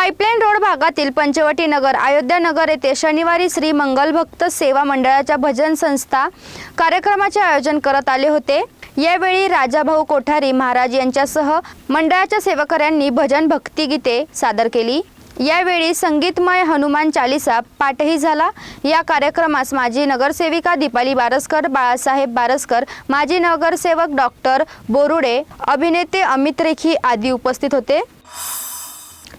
Pipeline road भागातील पंचवटी नगर अयोध्या नगर येथे शनिवारी श्री मंगल भक्त सेवा मंडळाच्या भजन संस्था कार्यक्रमाचे आयोजन करत आले होते. यावेळी राजाभाऊ कोठारी महाराज यांच्यासह मंडळाच्या सेवकऱ्यांनी भजन भक्तिगीते सादर केली. यावेळी संगीतमय हनुमान चालिसा पाठही झाला. या कार्यक्रमास माजी नगरसेविका दीपाली बारसकर बाळासाहेब बारसकर माजी नगरसेवक डॉक्टर बोरुडे अभिनेते अमित रेखी आदी उपस्थित होते.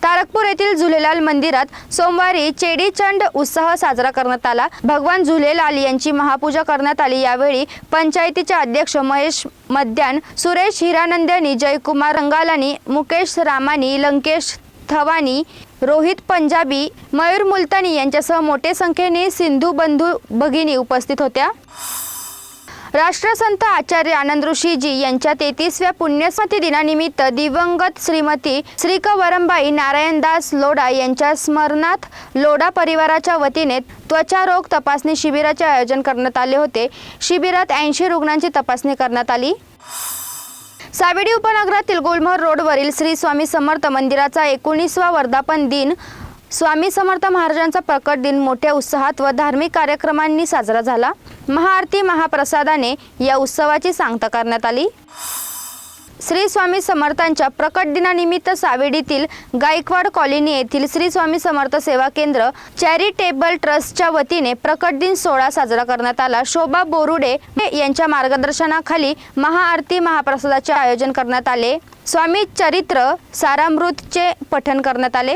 तारकपूर येथील झुलेलाल मंदिरात सोमवारी चेडीचंड उत्सव साजरा करण्यात आला. भगवान झुलेलाल यांची महापूजा करण्यात आली. यावेळी पंचायतीचे अध्यक्ष महेश मद्यान सुरेश हिरानंद्यानी जयकुमार रंगालानी मुकेश रामानी लंकेश थवानी रोहित पंजाबी मयूर मुलतानी यांच्यासह मोठ्या संख्येने सिंधू बंधू भगिनी उपस्थित होत्या. राष्ट्रसंत आचार्य आनंद ऋषीजी यांच्या तेहतीसव्या पुण्यस्मृती दिनानिमित्त दिवंगत श्रीमती श्रीकवरंबाई नारायणदास लोढा यांच्या स्मरणात लोढा परिवाराच्या वतीने त्वचारोग तपासणी शिबिराचे आयोजन करण्यात आले होते. शिबिरात ऐंशी रुग्णांची तपासणी करण्यात आली. सावेडी उपनगरातील गुलमोहर रोडवरील श्री स्वामी समर्थ मंदिराचा एकोणीसवा वर्धापन दिन स्वामी समर्थ महाराजांचा प्रकट दिन मोठ्या उत्साहात व धार्मिक कार्यक्रमांनी साजरा झाला. महाआरती महाप्रसादाने या उत्सवाची सांगता करण्यात आली. श्री स्वामी समर्थांच्या प्रकट दिनानिमित्त सावेडीतील गायकवाड कॉलनी येथील श्री स्वामी समर्थ सेवा केंद्र चॅरिटेबल ट्रस्टच्या वतीने प्रकट दिन सोहळा साजरा करण्यात आला. शोभा बोरुडे यांच्या मार्गदर्शनाखाली महाआरती महाप्रसादाचे आयोजन करण्यात आले. स्वामी चरित्र सारामृतचे पठण करण्यात आले.